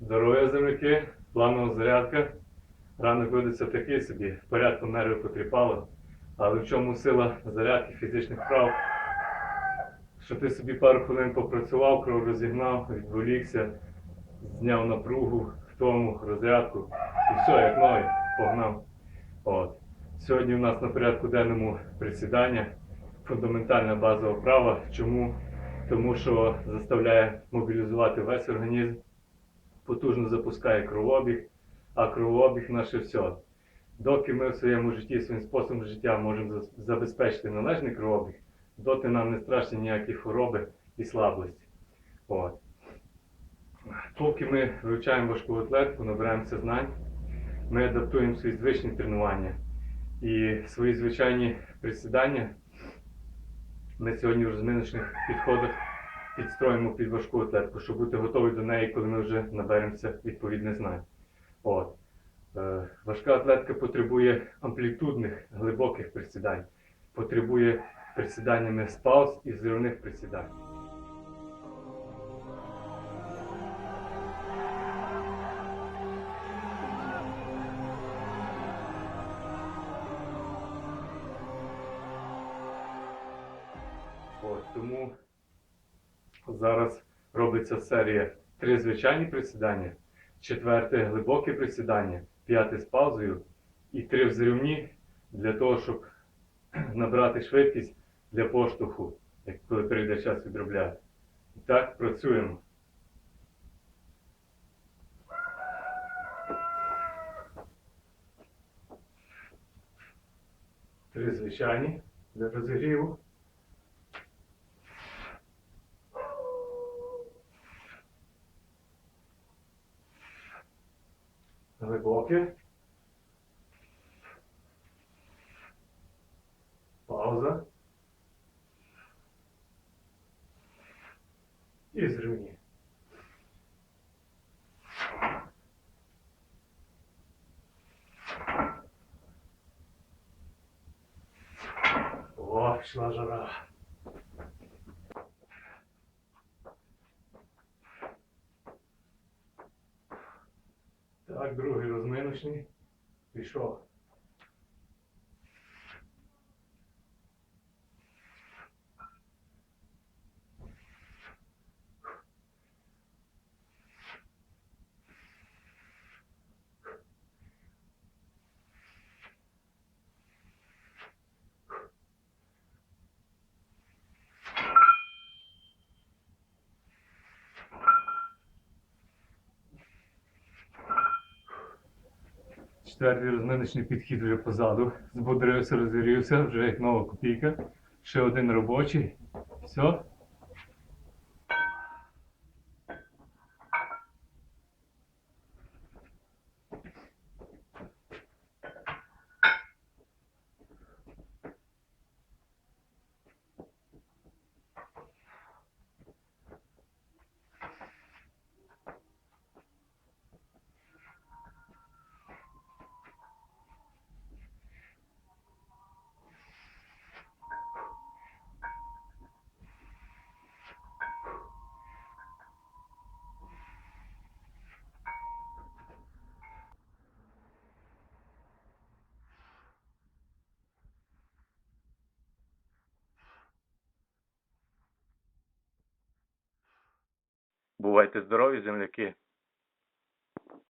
Здоров'я земляки, планова зарядка. Ранок видався такий собі, порядком нерви потріпало. Але в чому сила зарядки фізичних вправ? Що ти собі пару хвилин попрацював, кров розігнав, відволікся, зняв напругу, втому, розрядку. І все, як новий, погнав. От. Сьогодні у нас на порядку денному присідання. Фундаментальна базова вправа. Чому? Тому що заставляє мобілізувати весь організм, потужно запускає кровообіг, а кровообіг наше все. Доки ми в своєму житті, своїм способом життя можемо забезпечити належний кровообіг, доти нам не страшні ніякі хвороби і слабості. От. Поки ми вивчаємо важку атлетику, набираємося знань, ми адаптуємо свої звичні тренування і свої звичайні присідання. Ми сьогодні в розминочних підходах підстроїмо під важку атлетику, щоб бути готові до неї, коли ми вже наберемося відповідних знань. От. Е, важка атлетика потребує амплітудних, глибоких присідань, потребує присіданнями з пауз і зривних присідань. Тому зараз робиться серія три звичайні присідання, четверте глибоке присідання, п'яте з паузою і три взривні для того, щоб набрати швидкість для поштовху, як коли прийде час відробляти. І так працюємо. Три звичайні для розігріву. Глибоке. Пауза. І зривні. О, пішла жара. Так, другий розминочний. Пішов. Четвертий розминочний підхід вже позаду. Збудрився, розігрівся, вже як нова копійка. Ще один робочий. Все. Бувайте здорові, земляки!